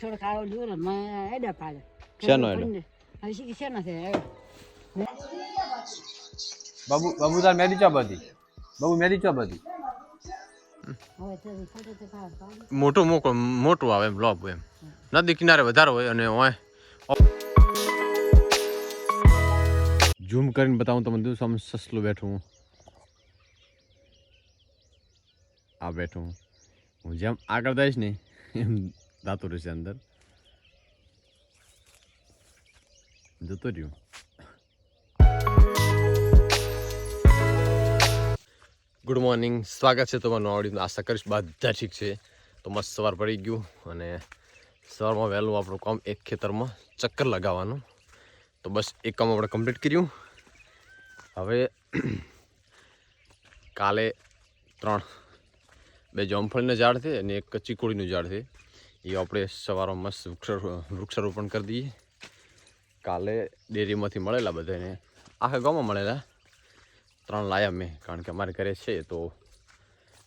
થોડો કાળો દૂર મેં એડા પાડે. શેનો એડો? હવે શીખી શેનો છે બાબુ બાબુ તાર મેદી ચા બધી? બાબુ મેદી ચા બધી? મોટું મોકો મોટું આવે એમ લોબ એમ. નદી કિનારે વધારે હોય અને હોય ઝૂમ કરીને બતાવું તમને દઉં સામે સસલું બેઠું હું. આ બેઠું હું. હું જેમ આગળ જઈશ ને એમ દાતું છે અંદર જતો રહ્યું ગુડ મોર્નિંગ સ્વાગત છે તમારું આવડીનું આશા કરીશ બધા ઠીક છે તો મસ્ત સવાર પડી ગયું અને સવારમાં વહેલું આપણું કામ એક ખેતરમાં ચક્કર લગાવવાનું તો બસ એક કામ આપણે કમ્પ્લીટ કર્યું હવે કાલે ત્રણ બે જામફળીના ઝાડ છે અને એક ચીકુડીનું ઝાડ છે એ આપણે સવારમાં મસ્ત વૃક્ષ વૃક્ષારોપણ કરી દઈએ. કાલે ડેરીમાંથી મળેલા બધાને. આખા ગામમાં મળેલા. ત્રણ લાયા મેં, કારણ કે અમારે ઘરે છે તો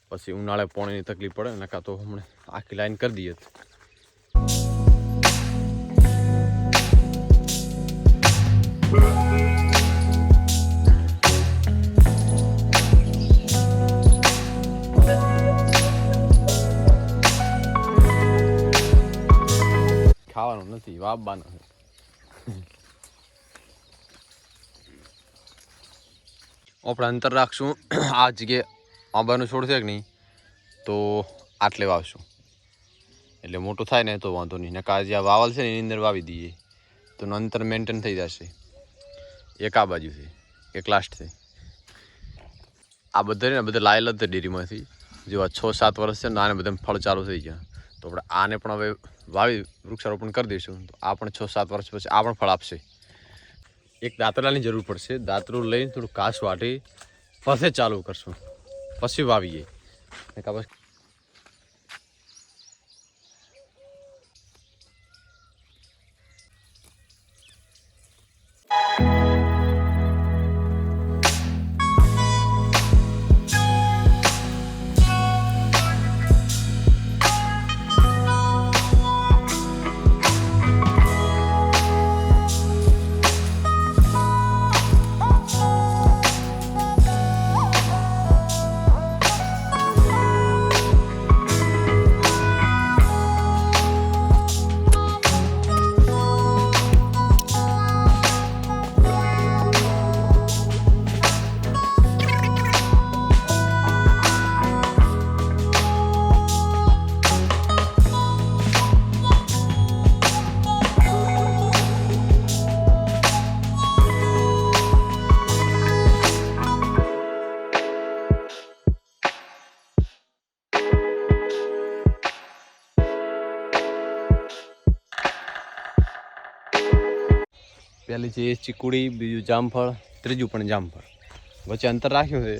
પછી ઉનાળે પાણીની તકલીફ પડે ને કાં તો હમણાં આખી લાઈન કરી દઈએ. નથી વાવવાનું છે આપણે અંતર રાખશું. આ જગ્યાએ આંબાનું છોડ છે કે નહીં, તો આટલે વાવશું. એટલે મોટું થાય ને તો વાંધો નહીં. નકા જે આ વાવલ છે ને, એની અંદર વાવી દઈએ. તો અંતર મેન્ટેન થઈ જશે. એક આ બાજુ છે. એક લાસ્ટથી આ બધા ને બધા લાયેલા જ ડેરીમાંથી. જેવા છ સાત વર્ષ છે ને, આને બધા ફળ ચાલુ થઈ ગયા. તો આપણે આને પણ હવે વાવી, વૃક્ષારોપણ કરી દઈશું. તો આ પણ છ, સાત વર્ષ પછી આ પણ ફળ આપશે. એક દાંતરાની જરૂર પડશે. દાતરું લઈને થોડું કાસ વાટી, પછી ચાલુ કરશું. પછી વાવીએ. ને પહેલી છે ચીકુડી, બીજું જામફળ, ત્રીજું પણ જામફળ. વચ્ચે અંતર રાખ્યું છે.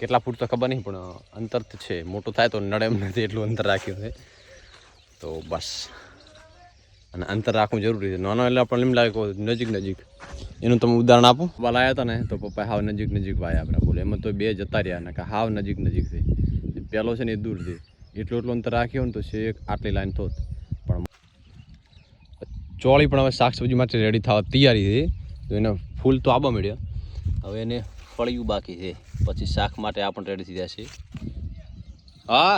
કેટલા ફૂટ તો ખબર નહીં, પણ અંતર તો છે. મોટું થાય તો નડે એમ નથી એટલું અંતર રાખ્યું છે. તો બસ. અને અંતર રાખવું જરૂરી છે. નાનો એટલે આપણને એમ લાગે નજીક નજીક. એનું તમે ઉદાહરણ આપો. લાયા હતા ને, તો પપ્પા હાવ નજીક નજીક ભાઈ આપણે બોલે. એમાં તો બે જતા રહ્યા ને, કે હાવ નજીક નજીક છે. પહેલો છે ને એ દૂર છે. એટલું એટલું અંતર રાખ્યું ને તો છે આટલી લાઈન થોત. પણ ચોળી પણ હવે શાક સબ્જી માટે રેડી થવા તૈયારી છે. તો એને ફૂલ તો આબા મળ્યા. હવે એને ફળિયું બાકી છે. પછી શાક માટે આ પણ રેડી થઈ જશે હા.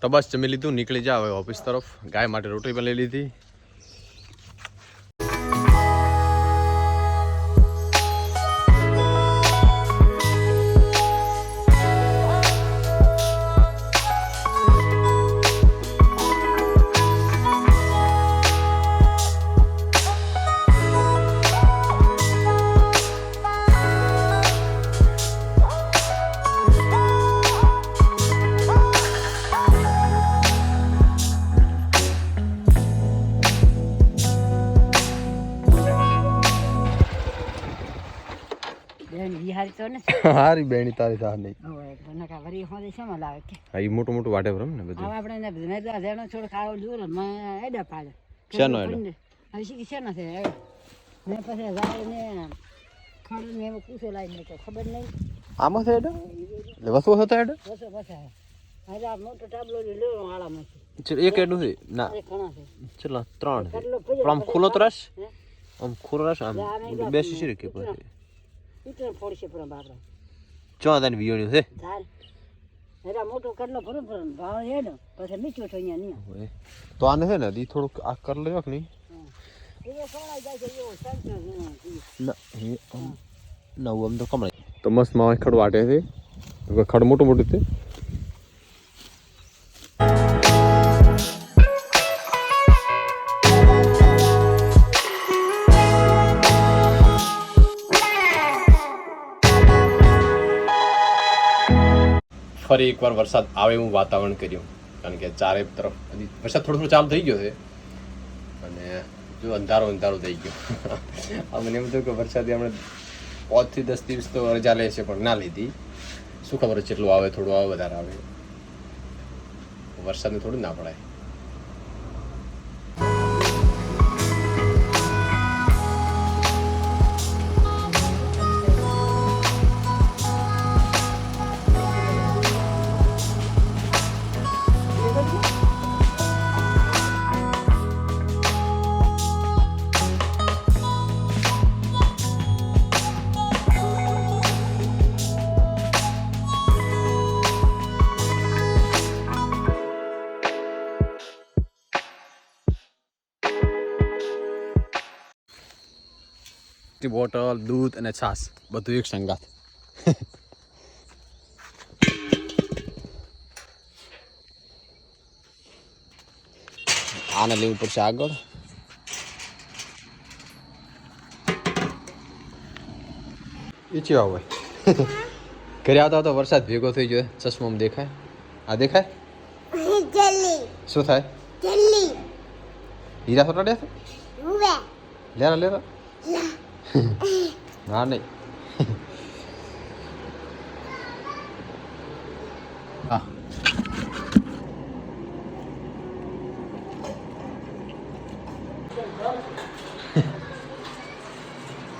તો બસ જમી લીધું. નીકળી જા હવે ઓફિસ તરફ. ગાય માટે રોટલી પણ લઈ લીધી. હારી બેણી તારી થા નહીં. હવે વરી હોદે લાવે કે? હા મોટું મોટું વાટે ને હવે આપણે ને મેં તો જેનો થોડો કાળો દૂર મેં એડા પાડે. શેનો એડો? હવે શીખી શેનો છે? મેં પછી જાય ને ખાંડ ને એમાં પૂછો લાવી તો ખબર નહીં? આમાં છે એટલે વસો હતો આ મોટો ટાબલો લેવો આળામાંથી એક એડું છે? ના. ચલો ત્રણ છે. પણ આમ ખુલ્લો તો રસ આમ ખુલ્લો રસ આમ બેસી છે કે પછી? ઈટન ફોડશે પર બાપરા ચો તને વિયોણ્યું છે? ધાર એરા મોટો કેટલો ફરમ ફરમ ભાવ છે ને પછી મીઠો તો અહીંયા નહીં. તો આને છે ને દી થોડુંક આ કર લેવા કે નહીં? એ એ નવું આમ તો કમળાય તો મસ્તમાં ખડ વાટે છે. ખડ મોટું મોટું છે. ફરી એકવાર વરસાદ આવે એવું વાતાવરણ કર્યું. કારણ કે ચારે તરફ વરસાદ થોડો થોડો ચાલુ થઈ ગયો છે. અને જો અંધારો અંધારો થઈ ગયો. આ મને એમ થયું કે વરસાદ હમણાં પાંચથી દસ દિવસ તો રજા લે છે, પણ ના લીધી. શું ખબર કેટલું આવે, થોડું આવે, વધારે આવે. વરસાદને થોડું ના પડાય. બોટલ દૂધ અને છાશ બધું એક સંગાત આને લેવું પડશે આગળ એ ચેવા હોય ઘરે આવતા આવતા વરસાદ ભેગો થઈ ગયો ચશ્મામાં દેખાય આ દેખાય જલ્દી શું થાય જલ્દી હીરા ફોટા દે ઉવે લેરા લેરા ના નહીં હા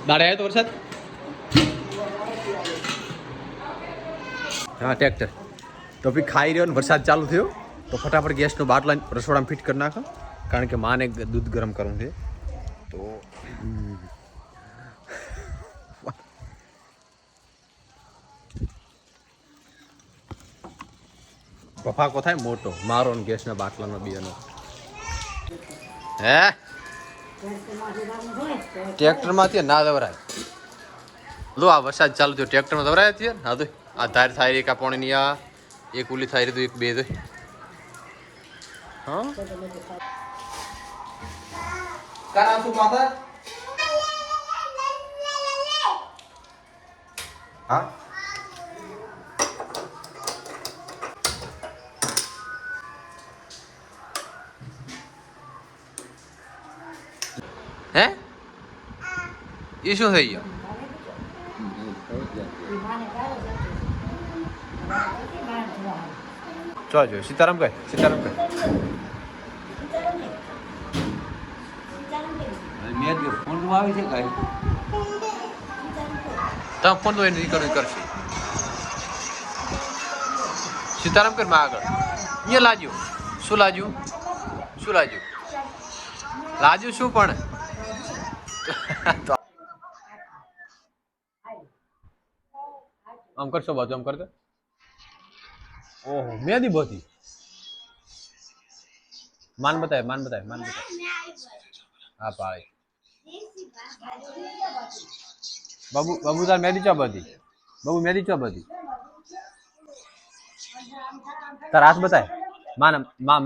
દાડે આવ્યો તો વરસાદ હા ટ્રેક્ટર તો પછી ખાઈ રહ્યો ને વરસાદ ચાલુ થયો તો ફટાફટ ગેસનો બાટલો રસોડામાં ફિટ કરી નાખો કારણ કે માને દૂધ ગરમ કરવું છે. તો બફાકો થાય મોટો? મારો ને ગેસના બાટલાનો બેનો હે? ટ્રેક્ટરમાંથી ના દવરાય. લો, આ વરસાદ ચાલુ થયો. ટ્રેક્ટરમાં દવરાય છે હા, તો આ ધાર થાય એક આ પોણીની, આ એક ઉલી થાય તો એક બે તો હા? હા? હે? એ શું થઈ ગયું? જો જો સીતારામ કઈ સીતારામ કઈ મેં ફોન આવી છે કાંઈ. તમે ફોન તો એને નીકળવું કરશે. સીતારામ કરમાં આગળ. અહીંયા લાજ્યું. શું લાજ્યું? શું લાજ્યું? લાજ્યું શું પણ? આમ કરશો બાજુ, આમ કરતો ઓહો, મેદી બધી. માન બતાય માન બતાય માન બતાય. હા, ભાઈ. બાબુ બાબુ, તાર મેદી ચો બધી? બાબુ, મેદી ચો બધી? તાર હાથ બતાય. માન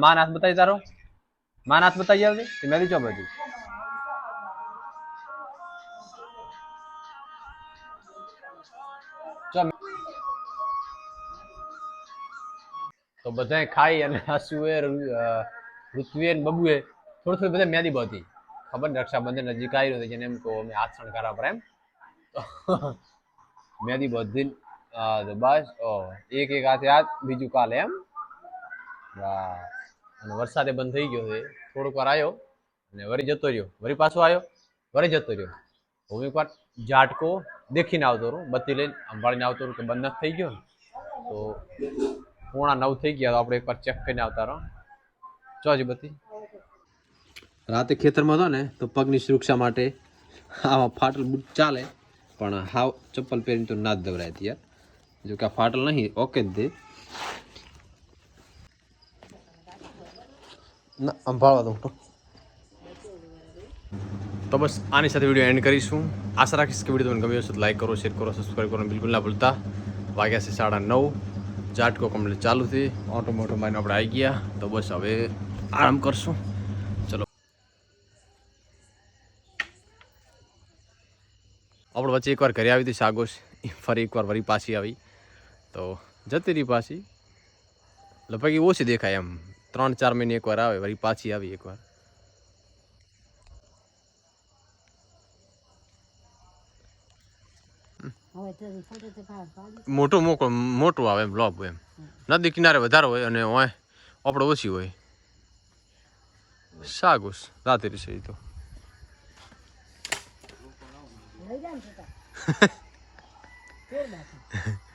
માન હાથ બતાય તારો? માન હાથ બતાવી આવજે મેદી ચો બધી? તો બધાય ખાઈ અને હસુએ ઋત્વીએ બબુએ થોડું થોડું બધા મેદી બધી. ખબર ને? રક્ષાબંધન નજીક આવી રહ્યું જેને એમ કહો, અમે હાથ શણગારા પર એમ. મેદી બધી બસ, ઓ, એક એક હાથે હાથ, બીજું કાલે એમ. અને વરસાદે બંધ થઈ ગયો છે. થોડોક વાર આવ્યો અને વળી જતો રહ્યો. વળી પાછો આવ્યો વળી જતો રહ્યો. હું એકવાર ઝાટકો દેખીને આવતો રહું. બત્તી લઈને સંભાળીને આવતો રહું કે બંધ નથી થઈ ગયો તો પોણા નવ થઈ ગયા તો આપણે એકવાર ચેક કરીને આવતા રહો. ચોજી બધી રાતે ખેતરમાં હતો ને તો પગની સુરક્ષા માટે આવા ફાટલ બૂટ ચાલે પણ હાવ ચપ્પલ પહેરીને તો ના જ દવરાય યાર. જો કે આ ફાટલ નહીં ઓકે જ દે. ના સંભાળવા દઉં તો. તો બસ આની સાથે વીડિયો એન્ડ કરીશું. આશા રાખીશ કે વીડિયો તમને ગમ્યો હશે તો લાઈક કરો શેર કરો સબસ્ક્રાઈબ કરો બિલકુલ ના ભૂલતા. વાગ્યા છે સાડા નવ. ઝાટકો કમ્પ્લીટ ચાલુ થઈ. ઓટો મોટો મારીને આપણે આવી ગયા. તો બસ હવે આરામ કરશું. ચલો. આપણે વચ્ચે એકવાર ઘરે આવી હતી સાગોશ. ફરી એકવાર વળી પાછી આવી. તો જતી રહી પાછી. લગભગ ઓછી દેખાય એમ. ત્રણ ચાર મહિને એકવાર આવે, વળી પાછી આવી એકવાર હવે તો ફોટો તો પા- પાડી. મોટું મોકો મોટું આવે એમ લોબ એમ. નદી કિનારે વધારે હોય અને હોય આપણે ઓછી હોય. સાગુસ રાતે છે એ તો. લઈ જાય?